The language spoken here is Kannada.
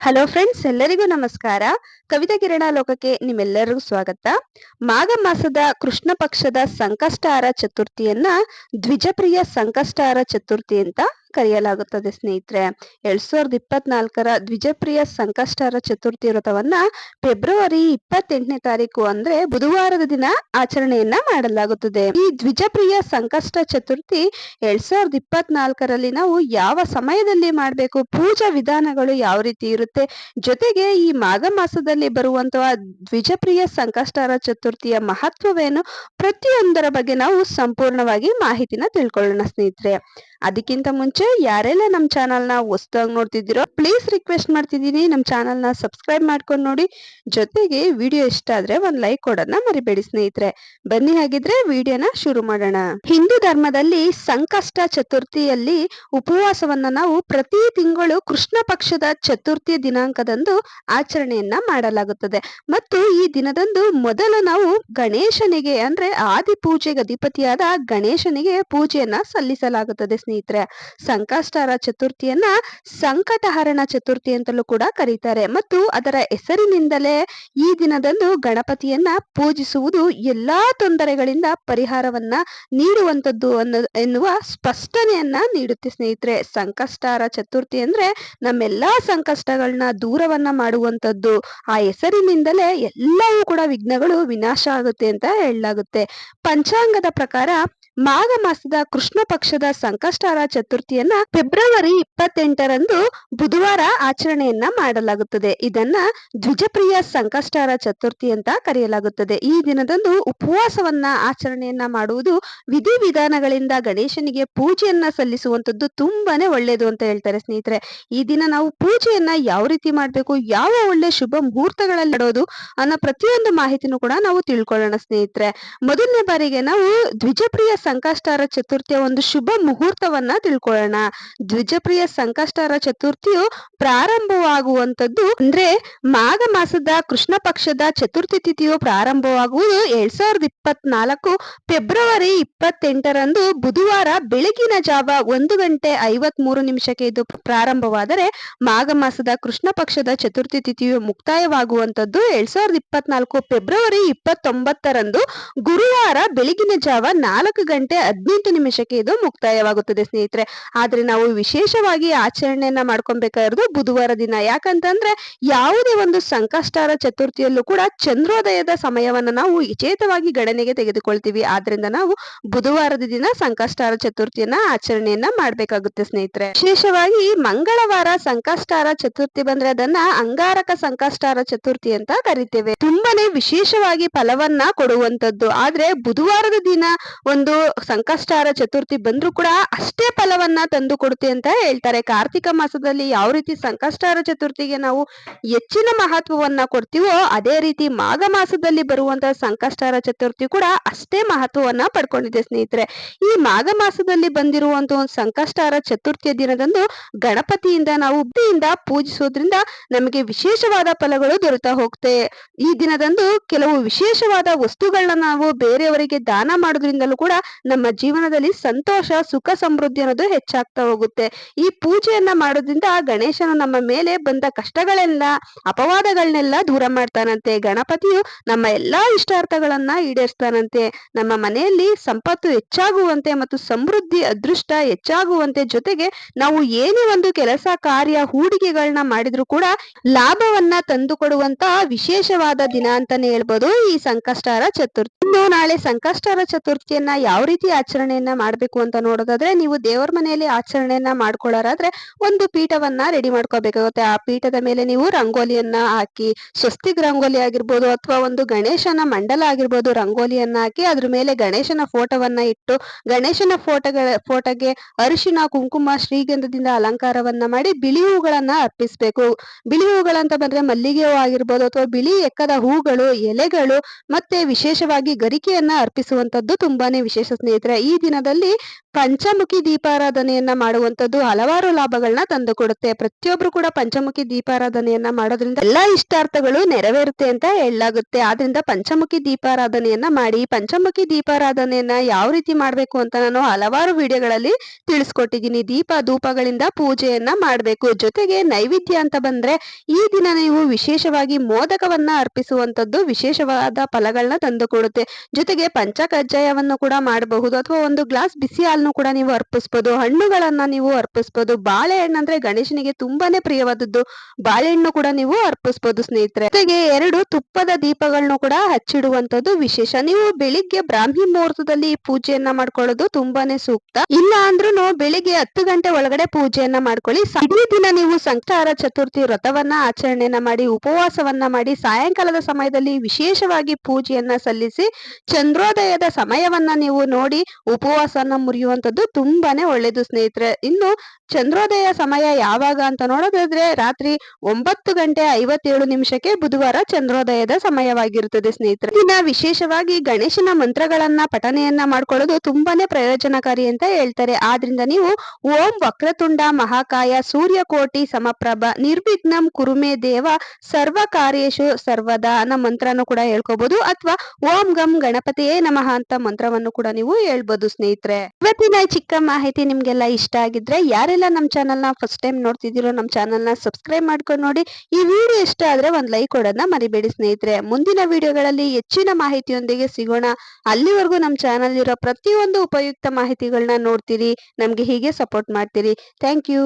ಹಲೋ ಫ್ರೆಂಡ್ಸ್ ಎಲ್ಲರಿಗೂ ನಮಸ್ಕಾರ. ಕವಿತಾ ಕಿರಣ ಲೋಕಕ್ಕೆ ನಿಮ್ಮೆಲ್ಲರಿಗೂ ಸ್ವಾಗತ. ಮಾಘ ಮಾಸದ ಕೃಷ್ಣ ಪಕ್ಷದ ಸಂಕಷ್ಟಾರ ಚತುರ್ಥಿಯನ್ನ ದ್ವಿಜಪ್ರಿಯ ಸಂಕಷ್ಟಾರ ಚತುರ್ಥಿ ಅಂತ ಕರೆಯಲಾಗುತ್ತದೆ, ಸ್ನೇಹಿತರೆ. ಎರಡ್ ಸಾವಿರದ ಇಪ್ಪತ್ನಾಲ್ಕರ ದ್ವಿಜಪ್ರಿಯ ಸಂಕಷ್ಟಾರ ಚತುರ್ಥಿ ವ್ರತವನ್ನ ಫೆಬ್ರವರಿ ಇಪ್ಪತ್ತೆಂಟನೇ ತಾರೀಕು ಅಂದ್ರೆ ಬುಧವಾರದ ದಿನ ಆಚರಣೆಯನ್ನ ಮಾಡಲಾಗುತ್ತದೆ. ಈ ದ್ವಿಜಪ್ರಿಯ ಸಂಕಷ್ಟ ಚತುರ್ಥಿ ಎರಡ್ ಸಾವಿರದ ಇಪ್ಪತ್ನಾಲ್ಕರಲ್ಲಿ ನಾವು ಯಾವ ಸಮಯದಲ್ಲಿ ಮಾಡಬೇಕು, ಪೂಜಾ ವಿಧಾನಗಳು ಯಾವ ರೀತಿ ಇರುತ್ತೆ, ಜೊತೆಗೆ ಈ ಮಾಘ ಮಾಸದಲ್ಲಿ ಬರುವಂತಹ ದ್ವಿಜಪ್ರಿಯ ಸಂಕಷ್ಟಾರ ಚತುರ್ಥಿಯ ಮಹತ್ವವೇನು, ಪ್ರತಿಯೊಂದರ ಬಗ್ಗೆ ನಾವು ಸಂಪೂರ್ಣವಾಗಿ ಮಾಹಿತಿನ ತಿಳ್ಕೊಳ್ಳೋಣ, ಸ್ನೇಹಿತರೆ. ಅದಕ್ಕಿಂತ ಮುಂಚೆ ಯಾರೆಲ್ಲ ನಮ್ಮ ಚಾನಲ್ನ ಹೊಸದಾಗಿ ನೋಡ್ತಿದ್ದೀರೋ ಪ್ಲೀಸ್ ರಿಕ್ವೆಸ್ಟ್ ಮಾಡ್ತಿದ್ದೀನಿ. ನಮ್ಮ ಚಾನಲ್ನ ಸಬ್ಸ್ಕ್ರೈಬ್ ಮಾಡ್ಕೊಂಡು ನೋಡಿ. ಜೊತೆಗೆ ವಿಡಿಯೋ ಇಷ್ಟ ಆದ್ರೆ ಒಂದ್ ಲೈಕ್ ಕೊಡೋದನ್ನ ಮರಿಬೇಡಿ ಸ್ನೇಹಿತರೆ. ಬನ್ನಿ ಹಾಗಿದ್ರೆ ವಿಡಿಯೋನ ಶುರು ಮಾಡೋಣ. ಹಿಂದೂ ಧರ್ಮದಲ್ಲಿ ಸಂಕಷ್ಟ ಚತುರ್ಥಿಯಲ್ಲಿ ಉಪವಾಸವನ್ನ ನಾವು ಪ್ರತಿ ತಿಂಗಳು ಕೃಷ್ಣ ಪಕ್ಷದ ಚತುರ್ಥಿ ದಿನಾಂಕದಂದು ಆಚರಣೆಯನ್ನ ಮಾಡಲಾಗುತ್ತದೆ. ಮತ್ತು ಈ ದಿನದಂದು ಮೊದಲು ನಾವು ಗಣೇಶನಿಗೆ ಅಂದ್ರೆ ಆದಿ ಪೂಜೆಗೆ ಅಧಿಪತಿಯಾದ ಗಣೇಶನಿಗೆ ಪೂಜೆಯನ್ನ ಸಲ್ಲಿಸಲಾಗುತ್ತದೆ ಸ್ನೇಹಿತರೆ. ಸಂಕಷ್ಟಾರ ಚತುರ್ಥಿಯನ್ನ ಸಂಕಟಹರಣ ಚತುರ್ಥಿ ಅಂತಲೂ ಕೂಡ ಕರೀತಾರೆ. ಮತ್ತು ಅದರ ಹೆಸರಿನಿಂದಲೇ ಈ ದಿನದಂದು ಗಣಪತಿಯನ್ನ ಪೂಜಿಸುವುದು ಎಲ್ಲಾ ತೊಂದರೆಗಳಿಂದ ಪರಿಹಾರವನ್ನ ನೀಡುವಂಥದ್ದು ಅನ್ನೋ, ಎನ್ನುವ ಸ್ಪಷ್ಟನೆಯನ್ನ ನೀಡುತ್ತೆ ಸ್ನೇಹಿತರೆ. ಸಂಕಷ್ಟಾರ ಚತುರ್ಥಿ ಅಂದ್ರೆ ನಮ್ಮೆಲ್ಲಾ ಸಂಕಷ್ಟಗಳನ್ನ ದೂರವನ್ನ ಮಾಡುವಂಥದ್ದು ಆ ಹೆಸರಿನಿಂದಲೇ ಎಲ್ಲವೂ ಕೂಡ ವಿಘ್ನಗಳು ವಿನಾಶ ಆಗುತ್ತೆ ಅಂತ ಹೇಳಲಾಗುತ್ತೆ. ಪಂಚಾಂಗದ ಪ್ರಕಾರ ಮಾಘ ಮಾಸದ ಕೃಷ್ಣ ಪಕ್ಷದ ಸಂಕಷ್ಟಾರ ಚತುರ್ಥಿಯನ್ನ ಫೆಬ್ರವರಿ ಇಪ್ಪತ್ತೆಂಟರಂದು ಬುಧವಾರ ಆಚರಣೆಯನ್ನ ಮಾಡಲಾಗುತ್ತದೆ. ಇದನ್ನ ದ್ವಿಜಪ್ರಿಯ ಸಂಕಷ್ಟಾರ ಚತುರ್ಥಿ ಅಂತ ಕರೆಯಲಾಗುತ್ತದೆ. ಈ ದಿನದಂದು ಉಪವಾಸವನ್ನ ಆಚರಣೆಯನ್ನ ಮಾಡುವುದು ವಿಧಿ ವಿಧಾನಗಳಿಂದ ಗಣೇಶನಿಗೆ ಪೂಜೆಯನ್ನ ಸಲ್ಲಿಸುವಂತದ್ದು ತುಂಬಾನೇ ಒಳ್ಳೆಯದು ಅಂತ ಹೇಳ್ತಾರೆ ಸ್ನೇಹಿತರೆ. ಈ ದಿನ ನಾವು ಪೂಜೆಯನ್ನ ಯಾವ ರೀತಿ ಮಾಡ್ಬೇಕು, ಯಾವ ಒಳ್ಳೆ ಶುಭ ಮುಹೂರ್ತಗಳಲ್ಲಿ ಇಡೋದು ಅನ್ನೋ ಪ್ರತಿಯೊಂದು ಮಾಹಿತಿನೂ ಕೂಡ ನಾವು ತಿಳ್ಕೊಳ್ಳೋಣ ಸ್ನೇಹಿತರೆ. ಮೊದಲನೇ ಬಾರಿಗೆ ನಾವು ದ್ವಿಜಪ್ರಿಯ ಸಂಕಷ್ಟಾರ ಚತುರ್ಥಿಯ ಒಂದು ಶುಭ ಮುಹೂರ್ತವನ್ನ ತಿಳ್ಕೊಳ್ಳೋಣ. ದ್ವಿಜಪ್ರಿಯ ಸಂಕಷ್ಟಾರ ಚತುರ್ಥಿಯು ಪ್ರಾರಂಭವಾಗುವಂತದ್ದು ಅಂದ್ರೆ ಮಾಘ ಮಾಸದ ಕೃಷ್ಣ ಪಕ್ಷದ ಚತುರ್ಥಿ ತಿಥಿಯು ಪ್ರಾರಂಭವಾಗುವುದು ಎರಡ್ ಸಾವಿರದ ಇಪ್ಪತ್ನಾಲ್ಕು ಫೆಬ್ರವರಿ ಇಪ್ಪತ್ತೆಂಟರಂದು ಬುಧವಾರ ಬೆಳಗಿನ ಜಾವ ಒಂದು ಗಂಟೆ ಐವತ್ ಮೂರು ನಿಮಿಷಕ್ಕೆ ಇದು ಪ್ರಾರಂಭವಾದರೆ ಮಾಘ ಮಾಸದ ಕೃಷ್ಣ ಪಕ್ಷದ ಚತುರ್ಥಿ ತಿಥಿಯು ಮುಕ್ತಾಯವಾಗುವಂತದ್ದು ಎರಡ್ ಸಾವಿರದ ಇಪ್ಪತ್ನಾಲ್ಕು ಫೆಬ್ರವರಿ ಇಪ್ಪತ್ತೊಂಬತ್ತರಂದು ಗುರುವಾರ ಬೆಳಗಿನ ಜಾವ ನಾಲ್ಕು ಗಂಟೆ ಹದಿನೆಂಟು ನಿಮಿಷಕ್ಕೆ ಇದು ಮುಕ್ತಾಯವಾಗುತ್ತದೆ ಸ್ನೇಹಿತರೆ. ಆದ್ರೆ ನಾವು ವಿಶೇಷವಾಗಿ ಆಚರಣೆಯನ್ನ ಮಾಡ್ಕೊಬೇಕಾಗಿರೋದು ಬುಧವಾರ ದಿನ. ಯಾಕಂತಂದ್ರೆ ಯಾವುದೇ ಒಂದು ಸಂಕಷ್ಟಾರ ಚತುರ್ಥಿಯಲ್ಲೂ ಕೂಡ ಚಂದ್ರೋದಯದ ಸಮಯವನ್ನ ನಾವು ವಿಚೇತವಾಗಿ ಗಣನೆಗೆ ತೆಗೆದುಕೊಳ್ತೀವಿ. ಆದ್ರಿಂದ ನಾವು ಬುಧವಾರದ ದಿನ ಸಂಕಷ್ಟಾರ ಚತುರ್ಥಿಯನ್ನ ಆಚರಣೆಯನ್ನ ಮಾಡ್ಬೇಕಾಗುತ್ತೆ ಸ್ನೇಹಿತರೆ. ವಿಶೇಷವಾಗಿ ಮಂಗಳವಾರ ಸಂಕಷ್ಟಾರ ಚತುರ್ಥಿ ಬಂದ್ರೆ ಅದನ್ನ ಅಂಗಾರಕ ಸಂಕಷ್ಟಾರ ಚತುರ್ಥಿ ಅಂತ ಕರಿತೇವೆ. ತುಂಬಾನೇ ವಿಶೇಷವಾಗಿ ಫಲವನ್ನ ಕೊಡುವಂತದ್ದು ಆದ್ರೆ ಬುಧವಾರದ ದಿನ ಒಂದು ಸಂಕಷ್ಟಾರ ಚತುರ್ಥಿ ಬಂದ್ರು ಕೂಡ ಅಷ್ಟೇ ಫಲವನ್ನ ತಂದು ಕೊಡುತ್ತೆ ಅಂತ ಹೇಳ್ತಾರೆ. ಕಾರ್ತಿಕ ಮಾಸದಲ್ಲಿ ಯಾವ ರೀತಿ ಸಂಕಷ್ಟಾರ ಚತುರ್ಥಿಗೆ ನಾವು ಹೆಚ್ಚಿನ ಮಹತ್ವವನ್ನ ಕೊಡ್ತೀವೋ ಅದೇ ರೀತಿ ಮಾಘ ಮಾಸದಲ್ಲಿ ಬರುವಂತಹ ಸಂಕಷ್ಟಾರ ಚತುರ್ಥಿ ಕೂಡ ಅಷ್ಟೇ ಮಹತ್ವವನ್ನ ಪಡ್ಕೊಂಡಿದೆ ಸ್ನೇಹಿತರೆ. ಈ ಮಾಘ ಮಾಸದಲ್ಲಿ ಬಂದಿರುವಂತಹ ಒಂದು ಸಂಕಷ್ಟಾರ ಚತುರ್ಥಿಯ ದಿನದಂದು ಗಣಪತಿಯಿಂದ ನಾವು ಬುದ್ಧಿಯಿಂದ ಪೂಜಿಸೋದ್ರಿಂದ ನಮಗೆ ವಿಶೇಷವಾದ ಫಲಗಳು ದೊರೆತಾ ಹೋಗುತ್ತೆ. ಈ ದಿನದಂದು ಕೆಲವು ವಿಶೇಷವಾದ ವಸ್ತುಗಳನ್ನ ನಾವು ಬೇರೆಯವರಿಗೆ ದಾನ ಮಾಡೋದ್ರಿಂದಲೂ ಕೂಡ ನಮ್ಮ ಜೀವನದಲ್ಲಿ ಸಂತೋಷ, ಸುಖ, ಸಮೃದ್ಧಿ ಅನ್ನೋದು ಹೆಚ್ಚಾಗ್ತಾ ಹೋಗುತ್ತೆ. ಈ ಪೂಜೆಯನ್ನ ಮಾಡೋದ್ರಿಂದ ಗಣೇಶನು ನಮ್ಮ ಮೇಲೆ ಬಂದ ಕಷ್ಟಗಳೆಲ್ಲ ಅಪವಾದಗಳನ್ನೆಲ್ಲ ದೂರ ಮಾಡ್ತಾನಂತೆ. ಗಣಪತಿಯು ನಮ್ಮ ಎಲ್ಲಾ ಇಷ್ಟಾರ್ಥಗಳನ್ನ ಈಡೇರಿಸ್ತಾನಂತೆ. ನಮ್ಮ ಮನೆಯಲ್ಲಿ ಸಂಪತ್ತು ಹೆಚ್ಚಾಗುವಂತೆ ಮತ್ತು ಸಮೃದ್ಧಿ, ಅದೃಷ್ಟ ಹೆಚ್ಚಾಗುವಂತೆ ಜೊತೆಗೆ ನಾವು ಏನೇ ಒಂದು ಕೆಲಸ, ಕಾರ್ಯ ಹೂಡಿಕೆಗಳನ್ನ ಮಾಡಿದ್ರು ಕೂಡ ಲಾಭವನ್ನ ತಂದುಕೊಡುವಂತ ವಿಶೇಷವಾದ ದಿನ ಅಂತಾನೆ ಹೇಳ್ಬೋದು ಈ ಸಂಕಷ್ಟಾರ ಚತುರ್ಥಿ. ಇನ್ನು ನಾಳೆ ಸಂಕಷ್ಟರ ಚತುರ್ಥಿಯನ್ನ ಯಾವ ರೀತಿ ಆಚರಣೆಯನ್ನ ಮಾಡಬೇಕು ಅಂತ ನೋಡೋದಾದ್ರೆ, ನೀವು ದೇವರ ಮನೆಯಲ್ಲಿ ಆಚರಣೆಯನ್ನ ಮಾಡ್ಕೊಳ್ಳೋರಾದ್ರೆ ಒಂದು ಪೀಠವನ್ನ ರೆಡಿ ಮಾಡ್ಕೋಬೇಕಾಗುತ್ತೆ. ಆ ಪೀಠದ ಮೇಲೆ ನೀವು ರಂಗೋಲಿಯನ್ನ ಹಾಕಿ, ಸ್ವಸ್ತಿಕ್ ರಂಗೋಲಿ ಆಗಿರ್ಬೋದು ಅಥವಾ ಒಂದು ಗಣೇಶನ ಮಂಡಲ ಆಗಿರ್ಬೋದು ರಂಗೋಲಿಯನ್ನ ಹಾಕಿ, ಅದ್ರ ಮೇಲೆ ಗಣೇಶನ ಫೋಟೋವನ್ನ ಇಟ್ಟು, ಗಣೇಶನ ಫೋಟೋಗಳ, ಫೋಟೋಗೆ ಅರಿಶಿನ, ಕುಂಕುಮ, ಶ್ರೀಗಂಧದಿಂದ ಅಲಂಕಾರವನ್ನ ಮಾಡಿ ಬಿಳಿ ಹೂಗಳನ್ನ ಅರ್ಪಿಸ್ಬೇಕು. ಬಿಳಿ ಹೂಗಳಂತ ಬಂದ್ರೆ ಮಲ್ಲಿಗೆ ಹೂ ಆಗಿರ್ಬೋದು ಅಥವಾ ಬಿಳಿ ಎಕ್ಕದ ಹೂಗಳು, ಎಲೆಗಳು, ಮತ್ತೆ ವಿಶೇಷವಾಗಿ ಗರಿಕೆಯನ್ನ ಅರ್ಪಿಸುವಂತದ್ದು ತುಂಬಾನೇ ವಿಶೇಷ ಸ್ನೇಹಿತರೆ. ಈ ದಿನದಲ್ಲಿ ಪಂಚಮುಖಿ ದೀಪಾರಾಧನೆಯನ್ನ ಮಾಡುವಂತದ್ದು ಹಲವಾರು ಲಾಭಗಳನ್ನ ತಂದುಕೊಡುತ್ತೆ. ಪ್ರತಿಯೊಬ್ರು ಕೂಡ ಪಂಚಮುಖಿ ದೀಪಾರಾಧನೆಯನ್ನ ಮಾಡೋದ್ರಿಂದ ಎಲ್ಲಾ ಇಷ್ಟಾರ್ಥಗಳು ನೆರವೇರುತ್ತೆ ಅಂತ ಹೇಳಲಾಗುತ್ತೆ. ಆದ್ರಿಂದ ಪಂಚಮುಖಿ ದೀಪಾರಾಧನೆಯನ್ನ ಮಾಡಿ, ಪಂಚಮುಖಿ ದೀಪಾರಾಧನೆಯನ್ನ ಯಾವ ರೀತಿ ಮಾಡ್ಬೇಕು ಅಂತ ನಾನು ಹಲವಾರು ವಿಡಿಯೋಗಳಲ್ಲಿ ತಿಳಿಸ್ಕೊಟ್ಟಿದ್ದೀನಿ. ದೀಪ ಧೂಪಗಳಿಂದ ಪೂಜೆಯನ್ನ ಮಾಡ್ಬೇಕು. ಜೊತೆಗೆ ನೈವೇದ್ಯ ಅಂತ ಬಂದ್ರೆ ಈ ದಿನ ನೀವು ವಿಶೇಷವಾಗಿ ಮೋದಕವನ್ನ ಅರ್ಪಿಸುವಂತದ್ದು ವಿಶೇಷವಾದ ಫಲಗಳನ್ನ ತಂದುಕೊಡುತ್ತೆ. ಜೊತೆಗೆ ಪಂಚಕಜ್ಜಾಯವನ್ನು ಕೂಡ ಮಾಡಬಹುದು. ಅಥವಾ ಒಂದು ಗ್ಲಾಸ್ ಬಿಸಿ ಹಾಲನ್ನು ಕೂಡ ನೀವು ಅರ್ಪಿಸ್ಬೋದು. ಹಣ್ಣುಗಳನ್ನ ನೀವು ಅರ್ಪಿಸ್ಬೋದು. ಬಾಳೆಹಣ್ಣು ಅಂದ್ರೆ ಗಣೇಶನಿಗೆ ತುಂಬಾನೇ ಪ್ರಿಯವಾದದ್ದು. ಬಾಳೆಹಣ್ಣು ಕೂಡ ನೀವು ಅರ್ಪಿಸ್ಬೋದು ಸ್ನೇಹಿತರೆ. ಜೊತೆಗೆ ಎರಡು ತುಪ್ಪದ ದೀಪಗಳನ್ನು ಕೂಡ ಹಚ್ಚಿಡುವಂತದ್ದು ವಿಶೇಷ. ನೀವು ಬೆಳಿಗ್ಗೆ ಬ್ರಾಹ್ಮಿ ಮುಹೂರ್ತದಲ್ಲಿ ಪೂಜೆಯನ್ನ ಮಾಡ್ಕೊಳ್ಳೋದು ತುಂಬಾನೇ ಸೂಕ್ತ. ಇಲ್ಲ ಅಂದ್ರೂ ಬೆಳಿಗ್ಗೆ ಹತ್ತು ಗಂಟೆ ಒಳಗಡೆ ಪೂಜೆಯನ್ನ ಮಾಡ್ಕೊಳ್ಳಿ. ಇಡೀ ದಿನ ನೀವು ಸಂಕಟಾರ ಚತುರ್ಥಿ ವ್ರತವನ್ನ ಆಚರಣೆಯನ್ನ ಮಾಡಿ, ಉಪವಾಸವನ್ನ ಮಾಡಿ, ಸಾಯಂಕಾಲದ ಸಮಯದಲ್ಲಿ ವಿಶೇಷವಾಗಿ ಪೂಜೆಯನ್ನ ಸಲ್ಲಿಸಿ ಚಂದ್ರೋದಯದ ಸಮಯವನ್ನ ನೀವು ನೋಡಿ ಉಪವಾಸನ ಮುರಿಯುವಂತದ್ದು ತುಂಬಾನೇ ಒಳ್ಳೇದು ಸ್ನೇಹಿತರೆ. ಇನ್ನು ಚಂದ್ರೋದಯ ಸಮಯ ಯಾವಾಗ ಅಂತ ನೋಡೋದಾದ್ರೆ ರಾತ್ರಿ ಒಂಬತ್ತು ಗಂಟೆ ಐವತ್ತೇಳು ನಿಮಿಷಕ್ಕೆ ಬುಧವಾರ ಚಂದ್ರೋದಯದ ಸಮಯವಾಗಿರುತ್ತದೆ ಸ್ನೇಹಿತರೆ. ದಿನ ವಿಶೇಷವಾಗಿ ಗಣೇಶನ ಮಂತ್ರಗಳನ್ನ ಪಠನೆಯನ್ನ ಮಾಡ್ಕೊಳ್ಳೋದು ತುಂಬಾನೇ ಪ್ರಯೋಜನಕಾರಿ ಅಂತ ಹೇಳ್ತಾರೆ. ಆದ್ರಿಂದ ನೀವು ಓಂ ವಕ್ರತುಂಡ ಮಹಾಕಾಯ ಸೂರ್ಯಕೋಟಿ ಸಮಪ್ರಭ ನಿರ್ವಿಘ್ನಂ ಕುರುಮೆ ದೇವ ಸರ್ವ ಕಾರ್ಯೇಶು ಸರ್ವದ ಅನ್ನೋ ಮಂತ್ರನು ಕೂಡ ಹೇಳ್ಕೋಬಹುದು ಅಥವಾ ಓಂ ಗಂ ಗಣಪತಿಯೇ ನಮಃ ಅಂತ ಮಂತ್ರವನ್ನು ಕೂಡ ನೀವು ಹೇಳ್ಬೋದು ಸ್ನೇಹಿತರೆ. ಇವತ್ತಿನ ಚಿಕ್ಕ ಮಾಹಿತಿ ನಿಮ್ಗೆಲ್ಲ ಇಷ್ಟ ಆಗಿದ್ರೆ ಯಾರೆಲ್ಲ ನಮ್ಮ ಚಾನಲ್ನ ಫಸ್ಟ್ ಟೈಮ್ ನೋಡ್ತಿದ್ದೀರೋ ನಮ್ಮ ಚಾನಲ್ನ ಸಬ್ಸ್ಕ್ರೈಬ್ ಮಾಡ್ಕೊಂಡು ನೋಡಿ. ಈ ವಿಡಿಯೋ ಇಷ್ಟ ಆದ್ರೆ ಒಂದ್ ಲೈಕ್ ಕೊಡೋದನ್ನ ಮರಿಬೇಡಿ ಸ್ನೇಹಿತರೆ. ಮುಂದಿನ ವಿಡಿಯೋಗಳಲ್ಲಿ ಹೆಚ್ಚಿನ ಮಾಹಿತಿಯೊಂದಿಗೆ ಸಿಗೋಣ. ಅಲ್ಲಿವರೆಗೂ ನಮ್ಮ ಚಾನಲ್ ಇರೋ ಪ್ರತಿಯೊಂದು ಉಪಯುಕ್ತ ಮಾಹಿತಿಗಳನ್ನ ನೋಡ್ತೀರಿ. ನಮ್ಗೆ ಹೀಗೆ ಸಪೋರ್ಟ್ ಮಾಡ್ತೀರಿ. Thank you